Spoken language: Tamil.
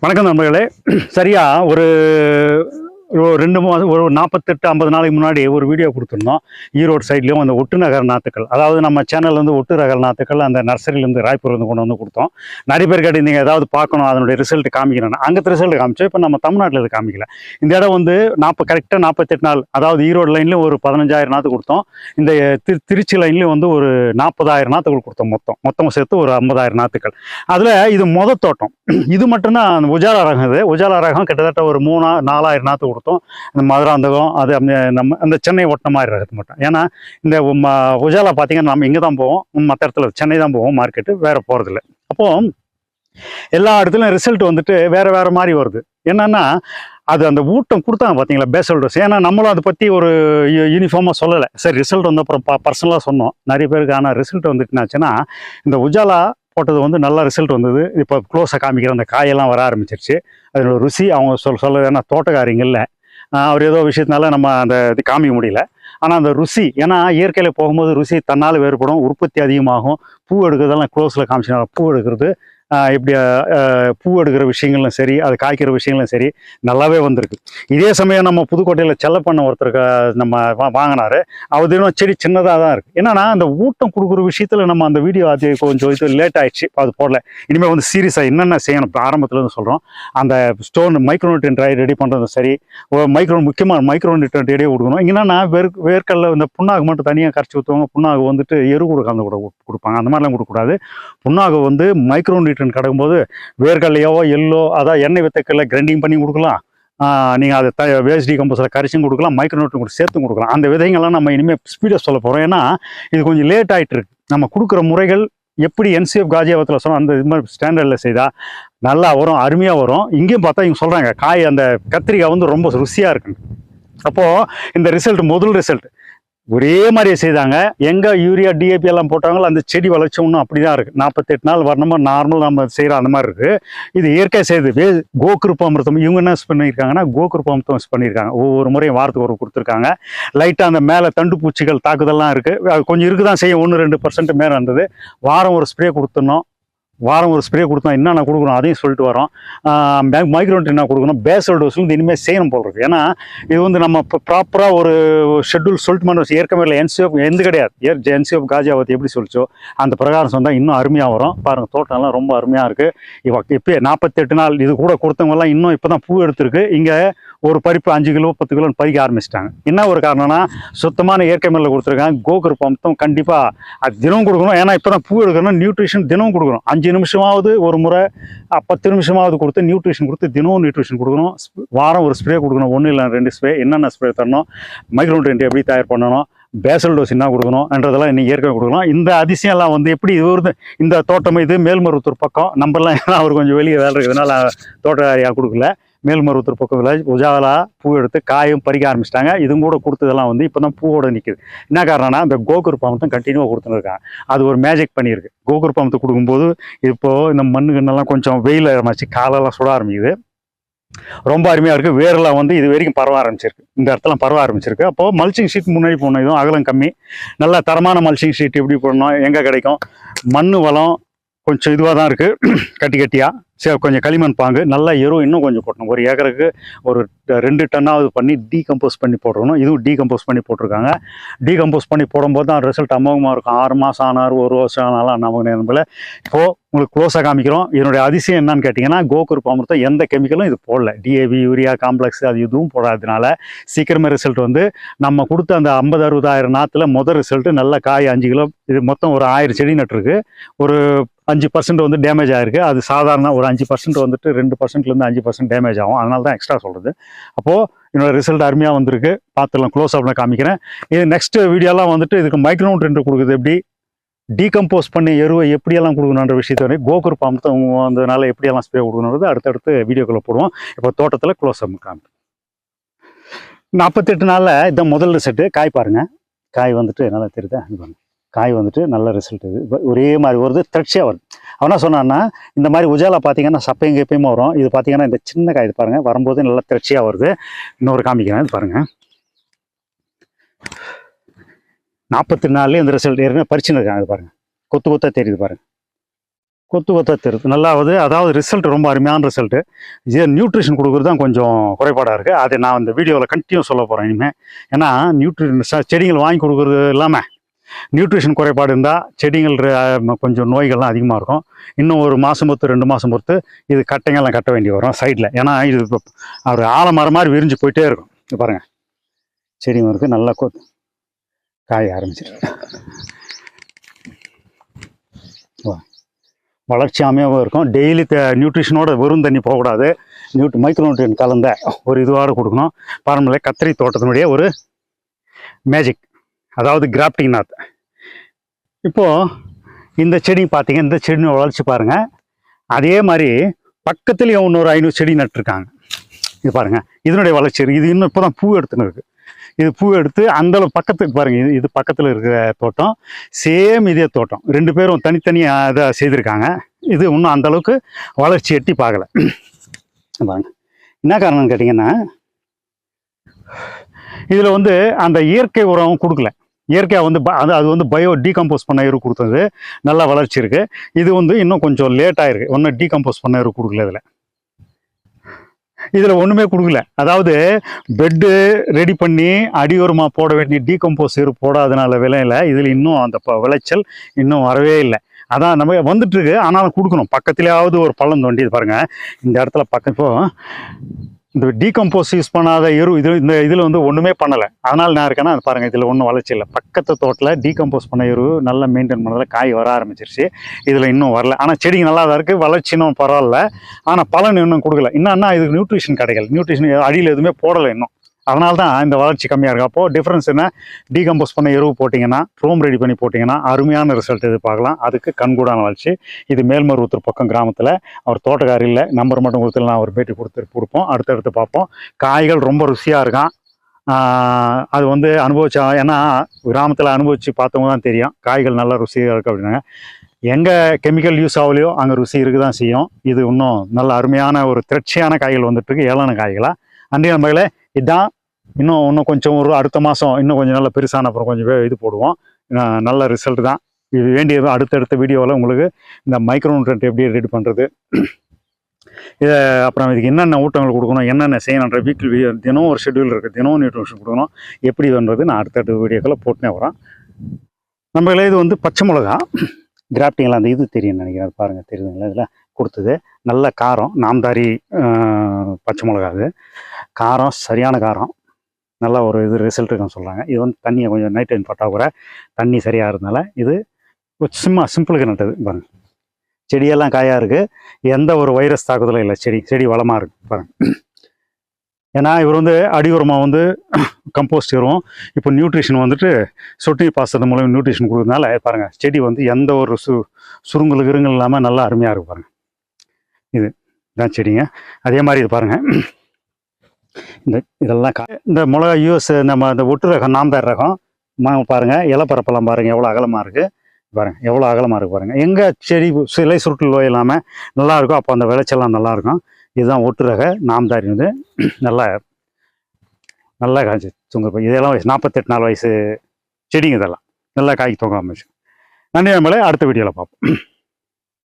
வணக்கம் நண்பர்களே. சரியா ஒரு ஒரு ரெண்டு மாதம் ஒரு நாற்பத்தெட்டு ஐம்பது நாளைக்கு முன்னாடி ஒரு வீடியோ கொடுத்துருந்தோம். ஈரோடு சைட்லேயும் அந்த ஒட்டு நகர் நாற்றுக்கள் அதாவது நம்ம சேனல்லேருந்து ஒட்டு நகர் நாற்றுக்கள் அந்த நர்சரியிலேருந்து ராய்ப்பூர்லேருந்து கொண்டு வந்து கொடுத்தோம். நிறைய பேர் கேட்டு நீங்கள் ஏதாவது பார்க்கணும் அதனுடைய ரிசல்ட் காமிக்கிறேன் அங்கே ரிசல்ட் காமிச்சோம் இப்போ நம்ம தமிழ்நாட்டில் இது காமிக்கல. இந்த இடம் வந்து நாற்பது கரெக்டாக நாற்பத்தெட்டு நாள் அதாவது ஈரோடு லைன்லேயும் ஒரு பதினஞ்சாயிரம் நாற்று கொடுத்தோம். இந்த திரு திருச்சி லைன்லேயும் வந்து ஒரு நாற்பதாயிரம் நாற்றுகள் கொடுத்தோம் மொத்தம். மொத்தம் சேர்த்து ஒரு ஐம்பதாயிரம் நாற்றுக்கள் அதில் இது மொத தோட்டம். இது மட்டும்தான் அந்த உஜாலா ரகம் இது. உஜாலா ரகம் கிட்டத்தட்ட ஒரு மூணா நாலாயிரம் நாற்று கொடுத்தோம். இந்த மதுராந்தகம் அது அந்த நம்ம அந்த சென்னை ஒட்டின மாதிரி ரகத்து மட்டும். ஏன்னா இந்த உஜாலா பார்த்தீங்கன்னா நம்ம இங்கே தான் போவோம். மற்ற இடத்துல சென்னை தான் போவோம் மார்க்கெட்டு வேறு போகிறதில்ல அப்போ எல்லா இடத்துலையும் ரிசல்ட் வந்துட்டு வேறு வேறு மாதிரி வருது. என்னன்னா அது அந்த ஊட்டம் கொடுத்தாங்க பார்த்தீங்களா பேசல் டோஸ் ஏன்னா நம்மளும் அதை பற்றி ஒரு யூனிஃபார்மாக சொல்லலை. சரி ரிசல்ட் வந்து அப்புறம் பர்சனலாக சொன்னோம். நிறைய பேருக்கு ஆனால் ரிசல்ட் வந்துட்டுனாச்சுன்னா இந்த உஜாலா போட்டது வந்து நல்ல ரிசல்ட் வந்தது. இப்போ க்ளோஸாக காமிக்கிற அந்த காயெல்லாம் வர ஆரம்பிச்சிருச்சு. அதனோட ருசி அவங்க சொல் சொல்ல ஏன்னா தோட்டக்காரிங்க இல்லை. அவர் ஏதோ விஷயத்தினால நம்ம அந்த இது காமிக்க முடியல. ஆனால் அந்த ருசி ஏன்னா இயற்கையில் போகும்போது ருசி தன்னால் வேறுபடும். உற்பத்தி அதிகமாகும். பூ எடுக்கிறதெல்லாம் க்ளோஸில் காமிச்சினா பூ எடுக்கிறது இப்படி பூ எடுக்கிற விஷயங்களும் சரி அது காய்க்கிற விஷயங்களும் சரி நல்லாவே வந்திருக்கு. இதே சமயம் நம்ம புதுக்கோட்டையில் செல்லப்பண்ண ஒருத்தருக்கு நம்ம வாங்கினாரு. அவர் தினம் செடி சின்னதாக தான் இருக்குது என்னன்னா அந்த ஊட்டம் கொடுக்குற விஷயத்தில் நம்ம அந்த வீடியோ அது கொஞ்சம் இது லேட் ஆயிடுச்சு அது போடல. இனிமேல் வந்து சீரியஸாக என்னென்ன செய்யணும் ஆரம்பத்துலேருந்து சொல்கிறோம் அந்த ஸ்டோன் மைக்ரோநியூட்ரியன் ரெடி பண்ணுறதும் சரி மைக்ரோன் முக்கியமாக மைக்ரோநியூட்ரியன் ரெடியாக கொடுக்கணும். என்னன்னா வேர் வேர்க்கல்ல இந்த புண்ணாக்கு மட்டும் தனியாக கரைச்சி ஊற்றுவாங்க புண்ணாக்கு வந்துட்டு எரு கூட கலந்து கூட கொடுப்பாங்க. அந்த மாதிரிலாம் கொடுக்கக்கூடாது. புண்ணாக்கு வந்து மைக்ரோநியூட்ரியன் கிடக்கும்போது வேர்க்கல்லையோ எல்லோ அதான் எண்ணெய் வித்தக்கல்ல கிரைண்டிங் பண்ணி கொடுக்கலாம். நீங்கள் அதை த வேஸ்ட் கம்போஸில் கரிசும் கொடுக்கலாம் மைக்ரோநியூட்ரியன் கூட சேர்த்தும் கொடுக்கலாம். அந்த விதைங்கள்லாம் நம்ம இனிமேல் ஸ்பீடாக சொல்ல போகிறோம் ஏன்னா இது கொஞ்சம் லேட் ஆயிட்டு இருக்கு. நம்ம கொடுக்குற முறைகள் எப்படி என்சிஎஃப் காஜியாபத்தில் சொன்னோம் அந்த இது மாதிரி ஸ்டாண்டர்டில் செய்தால் நல்லா வரும் அருமையாக வரும். இங்கேயும் பார்த்தா இவங்க சொல்கிறாங்க காய் அந்த கத்திரிக்காய் வந்து ரொம்ப ருசியாக இருக்குங்க அப்போது இந்த ரிசல்ட் முதல் ரிசல்ட் ஒரே மாதிரியே செய்தாங்க. எங்கே யூரியா டிஏபி எல்லாம் போட்டாங்களோ அந்த செடி வளர்ச்சி ஒன்றும் அப்படி தான் இருக்குது நாற்பத்தெட்டு நாள் வரணுமா நார்மல் நம்ம செய்கிற அந்த மாதிரி இருக்குது இது இயற்கை செய்து வே அமிர்தம் இவங்க என்ன பண்ணியிருக்காங்கன்னா கோகிருப்பாமிருத்தம் யூஸ் பண்ணியிருக்காங்க. ஒவ்வொரு முறையும் வாரத்துக்கு ஒரு கொடுத்துருக்காங்க. லைட்டாக அந்த மேலே தண்டு பூச்சிகள் தாக்குதல்லாம் இருக்குது கொஞ்சம் இருக்குது தான் செய்யும். ஒன்று ரெண்டு பர்சன்ட் மேலே இருந்தது. வாரம் ஒரு ஸ்ப்ரே கொடுத்துடணும். வாரம் ஒரு ஸ்ப்ரே கொடுத்தோம் என்னென்ன கொடுக்கணும் அதையும் சொல்லிட்டு வரோம் மைக்ரோன் என்ன கொடுக்கணும்? பேசல் டோஸ் வந்து இனிமேல் செய்யணும் போல் இருக்கு. ஏன்னா இது வந்து நம்ம இப்போ ப்ராப்பராக ஒரு ஷெட்யூல் சொல்லிட்டு பண்ண ஏற்கனவே இல்லை. என்சிஎஃப் எந்த கிடையாது. ஏர் என்சிஎஃப் காஜாவத் எப்படி சொல்லிச்சோ அந்த பிரகாரம் சொன்னால் இன்னும் அருமையாக வரும். பாருங்கள் தோட்டம்லாம் ரொம்ப அருமையாக இருக்குது இப்போ இப்போ நாற்பத்தெட்டு நாள் இது கூட கொடுத்தவங்கலாம் இன்னும் இப்போ தான் பூ எடுத்திருக்கு. இங்கே ஒரு பறிப்பு அஞ்சு கிலோ பத்து கிலோன்னு பறிக்க ஆரம்பிச்சிட்டாங்க. என்ன ஒரு காரணம்னா சுத்தமான இயற்கை மேலே கொடுத்துருக்காங்க. கோகுர் பம்பம் கண்டிப்பாக அது தினம் கொடுக்கணும். ஏன்னா இப்போ தான் பூ எடுக்கணும் நியூட்ரிஷன் தினமும் கொடுக்கணும். அஞ்சு நிமிஷமாவது ஒரு முறை பத்து நிமிஷமாவது கொடுத்து நியூட்ரிஷன் கொடுத்து தினமும் நியூட்ரிஷன் கொடுக்கணும். வாரம் ஒரு ஸ்ப்ரே கொடுக்கணும். ஒன்று இல்லை ரெண்டு ஸ்ப்ரே என்னென்ன ஸ்ப்ரே தரணும்? மைக்ரோன்ட்ரெண்ட் எப்படி தயார் பண்ணணும்? பேசல் டோஸ் என்ன கொடுக்கணும்ன்றதெல்லாம் இன்றைக்கி ஏற்கனவே கொடுக்கணும் இந்த அதிசயம்லாம் வந்து எப்படி இது வருது இந்த தோட்டம் இது மேல்மருவத்தூர் பக்கம் நம்பர்லாம் ஏன்னா அவர் கொஞ்சம் வெளியே வேலை இருக்கிறதுனால தோட்டக்காரியாக கொடுக்கல. மேல்மருவத்தூர் பக்கம் வில்லேஜ் உஜாலா பூ எடுத்து காயும் பறிக்க ஆரம்பிச்சிட்டாங்க. இதுவும் கூட கொடுத்ததெல்லாம் வந்து இப்போ தான் பூவோட நிற்குது என்ன காரணம்னா இந்த கோகுர் பாம்பத்தை கண்டினியூவாக கொடுத்துன்னு இருக்காங்க. அது ஒரு மேஜிக் பண்ணியிருக்கு. கோகுர் பாம்பத்தை கொடுக்கும்போது இப்போது இந்த மண்ணு கண்ணெல்லாம் கொஞ்சம் வெயில் ஆரம்பிச்சு காலெல்லாம் சுட ஆரம்பிக்குது. ரொம்ப அருமையாக இருக்குது வேரெல்லாம் வந்து இது வரைக்கும் பரவ ஆரம்பிச்சிருக்கு. இந்த இடத்துல பரவ ஆரம்பிச்சிருக்கு. அப்போது மல்ச்சிங் ஷீட் முன்னாடி போடணும். இதுவும் அகலம் கம்மி. நல்ல தரமான மல்ச்சிங் ஷீட் எப்படி போடணும் எங்கே கிடைக்கும். மண் வளம் கொஞ்சம் இதுவாக தான் இருக்குது கட்டி கட்டியாக சரி கொஞ்சம் களிமண் பாங்கு நல்லா எரு இன்னும் கொஞ்சம் போடணும் ஒரு ஏக்கருக்கு ஒரு ரெண்டு டன்னாவது பண்ணி டீகம்போஸ் பண்ணி போடணும் இதுவும் டீகம்போஸ் பண்ணி போட்டிருக்காங்க. டீகம்போஸ் பண்ணி போடும்போது தான் ரிசல்ட் அமோகமாக இருக்கும். ஆறு மாதம் ஆனார் ஒரு வருஷம் ஆனாலும் நமக்கு நேரம்பில் இப்போது உங்களுக்கு க்ளோஸாக காமிக்கிறோம். இதனுடைய அதிசயம் என்னன்னு கேட்டிங்கன்னா கோகுர் பாமிர்த்தம் எந்த கெமிக்கலும் இது போடல. டிஏபி யூரியா காம்ப்ளெக்ஸ் அது இதுவும் போடாததுனால சீக்கிரமே ரிசல்ட் வந்து நம்ம கொடுத்த அந்த ஐம்பது அறுபதாயிரம் நாற்றுல முதல் ரிசல்ட்டு நல்ல காய் அஞ்சு கிலோ இது மொத்தம் ஒரு ஆயிரம் செடி நட்டுருக்கு. ஒரு அஞ்சு பர்சன்ட் வந்து டேமேஜ் ஆயிருக்கு. அது சாதாரண ஒரு அஞ்சு பர்சன்ட் வந்துட்டு ரெண்டு பர்சன்ட்லேருந்து அஞ்சு பர்சன்ட் டேமேஜ் ஆகும். அதனால தான் எக்ஸ்ட்ரா சொல்கிறது அப்போது என்னோட ரிசல்ட் அருமையாக வந்திருக்கு. பார்த்துடலாம் க்ளோஸ் அப்ல காமிக்கிறேன். இது நெக்ஸ்ட் வீடியோலாம் வந்துட்டு இதுக்கு மைக்ரோன் ரெண்டு கொடுக்குது. எப்படி? டீகம்போஸ் பண்ணி எருவை எப்படியெல்லாம் கொடுக்கணுன்ற விஷயத்தை வந்து கோகுர் பாம்பத்தை வந்ததுனால எப்படியெல்லாம் ஸ்ப்ரே கொடுக்கணுன்றது அடுத்தடுத்து வீடியோக்குள்ளே போடுவோம். இப்போ தோட்டத்தில் க்ளோஸ் அப் காமி நாற்பத்தெட்டு நாளில் இதான் முதல் ரிசல்ட்டு காய் பாருங்கள் காய் வந்துட்டு நல்லா தெரியுதா? இது காய் வந்துட்டு நல்ல ரிசல்ட் இது. ஒரே மாதிரி வருது திரட்சியாக வருது அவனா சொன்னான்னா இந்த மாதிரி உஜாலா பார்த்தீங்கன்னா சப்பையும் கேப்பையும் வரும். இது பார்த்தீங்கன்னா இந்த சின்ன காய் இது பாருங்கள் வரும்போது நல்லா திரட்சியாக வருது. இன்னொரு காமிக்கிறேன் இது பாருங்கள் நாற்பத்தி நாலுலேயும் இந்த ரிசல்ட் ஏற்கனவே பறிச்சுன்னு இருக்காங்க இது பாருங்கள் கொத்து கொத்தாக தெரியுது பாருங்கள் கொத்து கொத்தா தெரியுது. நல்லாவது அதாவது ரிசல்ட் ரொம்ப அருமையான ரிசல்ட்டு இது நியூட்ரிஷன் கொடுக்குறது தான் கொஞ்சம் குறைபாடாக இருக்குது அதை நான் இந்த வீடியோவில் கண்டினியூ சொல்ல போகிறேன் இனிமேல் ஏன்னா நியூட்ரிஷன் செடிகள் வாங்கி கொடுக்குறது இல்லாமல் நியூட்ரிஷன் குறைபாடு இருந்தால் செடிகள் கொஞ்சம் நோய்கள்லாம் அதிகமாக இருக்கும். இன்னும் ஒரு மாதம் பொறுத்து ரெண்டு மாதம் பொறுத்து இது கட்டைங்கள்லாம் கட்ட வேண்டி வரும் சைடில் ஏன்னா இது ஒரு ஆலமரம் மாதிரி விரிஞ்சு போயிட்டே இருக்கும். இது பாருங்கள் செடி இருக்குது நல்லா கொ காய ஆரம்பிச்சிருக்கு வா. வளர்ச்சி அமையாகவும் இருக்கும் டெய்லி நியூட்ரிஷனோட வெறும் தண்ணி போகக்கூடாது. நியூட் மைக்ரோ நியூட்ரியன் கலந்த ஒரு இதுவாக கொடுக்கணும். பாரம்பரிய கத்திரி தோட்டத்தினுடைய ஒரு மேஜிக் அதாவது கிராப்டிங் நாத் இப்போது இந்த செடி பார்த்தீங்க இந்த செடி வளர்ச்சி பாருங்கள் அதே மாதிரி பக்கத்துலேயும் இன்னொரு ஐநூறு செடி நட்டுருக்காங்க. இது பாருங்கள் இதனுடைய வளர்ச்சி இது இன்னும் இப்போ தான் பூ எடுத்துன்னு இருக்குது இது பூ எடுத்து அந்த பக்கத்துக்கு பாருங்கள் இது இது பக்கத்தில் இருக்கிற தோட்டம். சேம் இதே தோட்டம். ரெண்டு பேரும் தனித்தனியாக இதை செய்திருக்காங்க. இது இன்னும் அந்த அளவுக்கு வளர்ச்சி எட்டி பார்க்கல. பாருங்க. என்ன காரணம்னு கேட்டிங்கன்னா இதில் வந்து அந்த இயற்கை உரம் கொடுக்கல. இயற்கையாக வந்து ப- அது அது வந்து பயோ டீகம்போஸ் பண்ண இரு கொடுத்தது. நல்லா வளர்ச்சி இருக்குது இது வந்து இன்னும் கொஞ்சம் லேட் ஆயிருக்கு. ஒன்றும் டீகம்போஸ் பண்ண எரு கொடுக்கல இதில். இதில் ஒன்றுமே கொடுக்கல. அதாவது பெட்டு ரெடி பண்ணி அடியோரமாக போட வேண்டிய டீகம்போஸ் எரு போடாதனால விலையில இதில் இன்னும் அந்த ப- விளைச்சல் இன்னும் வரவே இல்லை. அதான் நம்ம வந்துட்டுருக்கு ஆனாலும் கொடுக்கணும். பக்கத்துலேயாவது ஒரு பள்ளம் தோண்டி இது இந்த இடத்துல பக்கம் இப்போ இந்த டீகம்போஸ் யூஸ் பண்ணாத எரு இது இந்த இதில் வந்து ஒன்றுமே பண்ணலை. அதனால் நான் இருக்கேன்னா அது பாருங்கள் இதில் ஒன்றும் வளர்ச்சி இல்லை. பக்கத்து தோட்டத்தில் டீகம்போஸ் பண்ண எரு நல்லா மெயின்டைன் பண்ணதில் காய் வர ஆரம்பிச்சிருச்சு. இதில் இன்னும் வரல. ஆனால் செடிங்க நல்லா தான் இருக்குது வளர்ச்சி இன்னும் பரவாயில்ல. ஆனால் பலன் இன்னும் கொடுக்கல. இன்னும் இதுக்கு நியூட்ரிஷன் கிடைக்கல. நியூட்ரிஷன் அடியில் எதுவுமே போடலை இன்னும். அதனால தான் இந்த வளர்ச்சி கம்மியாக இருக்கும் அப்போது டிஃப்ரென்ஸ் என்ன? டீகம்போஸ் பண்ண எருவு போட்டிங்கன்னா ரோம் ரெடி பண்ணி போட்டிங்கன்னா அருமையான ரிசல்ட் எதிர்பார்க்கலாம். அதுக்கு கண்கூடான வளர்ச்சி. இது மேல்மருவத்தூர் பக்கம் கிராமத்தில். அவர் தோட்டக்காரி இல்லை நம்பர் மட்டும் கொடுத்துல நான் ஒரு பேட்டி கொடுத்து கொடுப்போம். அடுத்தடுத்து பார்ப்போம். காய்கள் ரொம்ப ருசியாக இருக்கும் அது வந்து அனுபவிச்சா ஏன்னா கிராமத்தில் அனுபவித்து பார்த்தவங்க தான் தெரியும். காய்கள் நல்லா ருசியாக இருக்குது அப்படின்னாங்க. எங்கே கெமிக்கல் யூஸ் ஆகலையோ அங்கே ருசி இருக்கு தான் செய்யும். இது இன்னும் நல்ல அருமையான ஒரு திரட்சியான காய்கள் வந்துட்டுருக்கு ஏழான ஏளான காய்களா? அன்றைய நம்பர்களே இதான் இன்னும் இன்னும் கொஞ்சம் ஒரு அடுத்த மாதம் இன்னும் கொஞ்சம் நல்ல பெருசான அப்புறம் கொஞ்சம் இது போடுவோம். நல்ல ரிசல்ட் தான். இது வேண்டியது அடுத்தடுத்த வீடியோவில் உங்களுக்கு இந்த மைக்ரோ நியூட்ரண்ட் எப்படி ரெடி பண்ணுறது இதை அப்புறம் இதுக்கு என்னென்ன ஊட்டங்கள் கொடுக்கணும் என்னென்ன செய்யணுன்ற வீக்லி வீடியோ தினம் ஒரு ஷெட்யூல் இருக்குது தினம் நியூட்ரிஷன் கொடுக்கணும். எப்படி பண்ணுறது நான் அடுத்தடுத்த வீடியோக்களை போட்டுனே வரேன். நம்மளே இது வந்து பச்சை மிளகா. கிராப்டிங்கில் அந்த இது தெரியும் நினைக்கிறேன். பாருங்கள் தெரியுதுங்களா இதில்? கொடுத்தது. நல்ல காரம் நாம்தாரி பச்சை மிளகா அது காரம் சரியான காரம். நல்ல ஒரு இது ரிசல்ட் இருக்குன்னு சொல்கிறாங்க இது வந்து தண்ணியை கொஞ்சம் நைட் டைம் பட்டால் தண்ணி சரியாக இருந்தனால இது சும்மா சிம்பிளுக்கு நட்டது பாருங்க. செடியெல்லாம் காயாக இருக்குது எந்த ஒரு வைரஸ் தாக்குதலும் இல்லை. செடி செடி வளமாக இருக்குது பாருங்க. ஏன்னா இவர் வந்து அடி உரமாக வந்து கம்போஸ்ட் உரம் இப்போ நியூட்ரிஷன் வந்துட்டு சொட்டு பாசத்து மூலம் நியூட்ரிஷன் கொடுக்கறதுனால பாருங்கள் செடி வந்து எந்த ஒரு சு சுருங்கல் கிருங்கல் இல்லாமல் நல்லா அருமையாக இருக்கு பாருங்க. இது. இதான் செடிங்க. அதே மாதிரி இது பாருங்கள் இந்த இதெல்லாம் கா- இந்த மிளகா யூஎஸ் நம்ம இந்த ஒட்டு ரகம் நாம்தார் ரகம் மா இலப்பரப்பெல்லாம் பாருங்கள் எவ்வளோ அகலமாக இருக்குது பாருங்கள் எவ்வளோ அகலமாக இருக்குது பாருங்கள் எங்கே செடி சிலை சுருட்டு நோய் இல்லாமல் நல்லாயிருக்கும் அப்போ அந்த விளைச்சல்லாம் நல்லாயிருக்கும் இதுதான் ஒட்டு ரக நாம்தாரி வந்து நல்லா நல்லா காய்ச்சி தொங்க இதெல்லாம் வயசு நாற்பத்தெட்டு நாலு வயசு செடிங்க இதெல்லாம். நல்லா காய்க்கு தொங்க ஆரம்பிச்சு நன்றி நம்மளே அடுத்த வீடியோவில் பார்ப்போம்